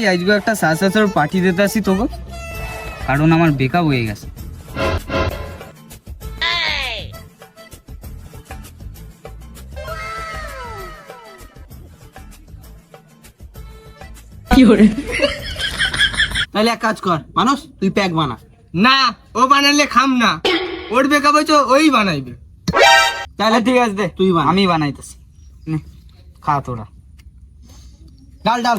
ভাই আজকে একটা সাসেসর পার্টি দিতে আসি তোকে। কারণ আমার বেকআপ হয়ে গেছে। তাহলে এক কাজ কর মানুষ তুই প্যাক বানা। না ও বানালে খাম না। ওর বেকআপ হচ্ছে ওই বানাইবে। তাহলে ঠিক আছে দে তুই বানা। আমি বানাইতেছি। নে, খা তোরা। ডাল ডাল।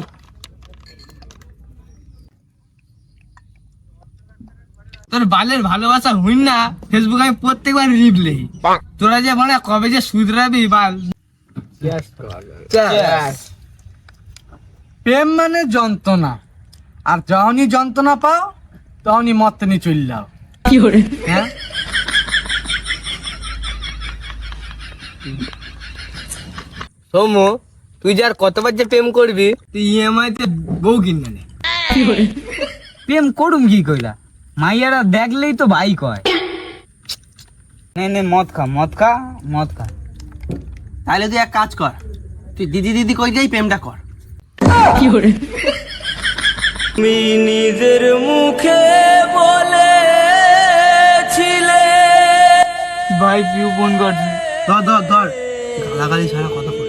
তোর বালের ভালোবাসা হইন না ফেসবুক আমি প্রত্যেকবার রিপ্লে তোরা যে মানে কবে যে শুধরাবি বাল। প্রেম মানে যন্ত্রণা। আর যখনই যন্ত্রণা পাও তখনই মত নিয়ে চল যাও। হ্যাঁ? সৌম্য তুই যার কতবার যে প্রেম করবি? তুই ইএমআই তে বউ কিনবে না। প্রেম করুম কি কইলা? মাইয়ারা দেখলেই তো ভাই কয়। নে নে মদ খা মদ খা মদ খা। তাহলে তুই এক কাজ কর তুই দিদি দিদি কই যাই প্রেমটা কর। তুমি নিজের মুখে বলেছিলে। ভাই পিউ ফোন করছে ধর ধর ধর। গালাগালি ছাড়া কথা বল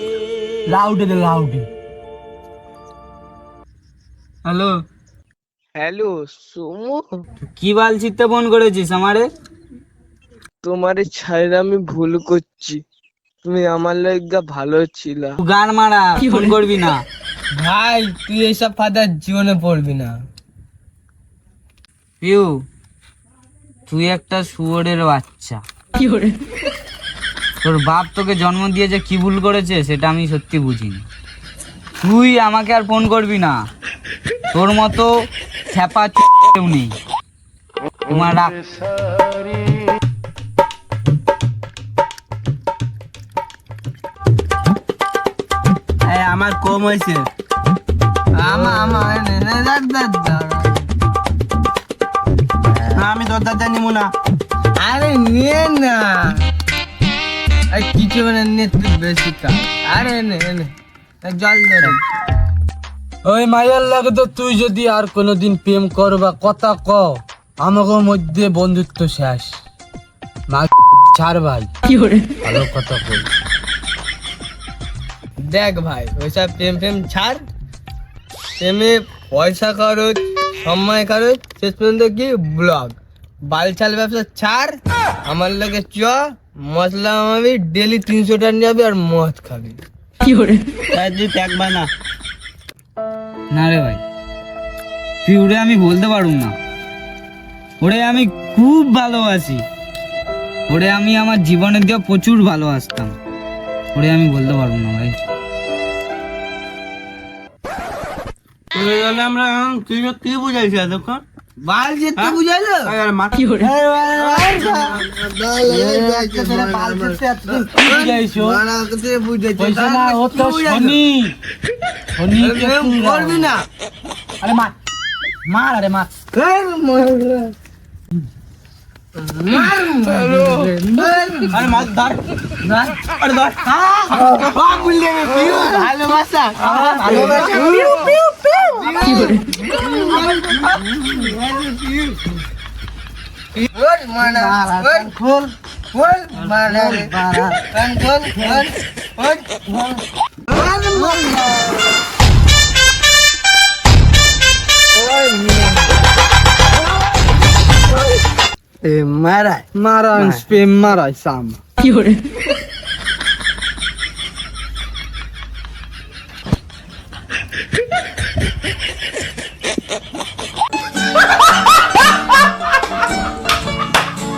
লাউডে দে লাউডে হ্যালো হ্যালো সুমু? কি বাল চিত্তে ফোন করেছিস আমারে? তোমার ছাইরা আমি ভুল করছি। তুমি আমার লাগা ভালো ছিলা। তুই গান মারা ফোন করবি না। ভাই তুই এইসব ফাদার জীবনে পড়বি না। পিউ তুই একটা শুয়োরের বাচ্চা। তোর বাপ তোকে জন্ম দিয়ে যে কি ভুল করেছে সেটা আমি সত্যি বুঝিনি। তুই আমাকে আর ফোন করবি না। তোর মতো ছ্যাপা কেউ নেই তোমার আমার কম হয়েছে। আমা নে নে। না দরদার নিবো না। আরে না আরে কিছু মানে নে তুই বেশি আরে, নে নে জল ধরে। ওই মায়ের লাগে তো তুই যদি আর কোনোদিন প্রেম কর বা কথা ক আমাকে মধ্যে বন্ধুত্ব শেষ। মা ছাড় ভাই। ভালো কথা কই দেখ ভাই ওইসব প্রেম প্রেম ছাড়। প্রেমে পয়সা খরচ সময় খরচ শেষ পর্যন্ত কি? ব্লগ। বালছাল ব্যবসা ছাড় আমার লাগে চ মশলা আমাবি ডেলি তিনশো টাকা নিয়ে যাবি আর মদ খাবি। কি তাই তুই বানা। না রে ভাই পিউরে আমি বলতে পারুম না ওরে আমি খুব ভালোবাসি ওরে আমি আমার জীবনের দিয়ে প্রচুর ভালোবাসতাম ওরে আমি বলতে পারব না ভাই তুই গেলে আমরা তুই কি বুঝাইছিস এতক্ষণ বাল যেতে পয়সা না করবি না। আরে মার মার আরে মার আরে ধর ভালোবাসা। E marai. Marai, spe marai sam. Fiore.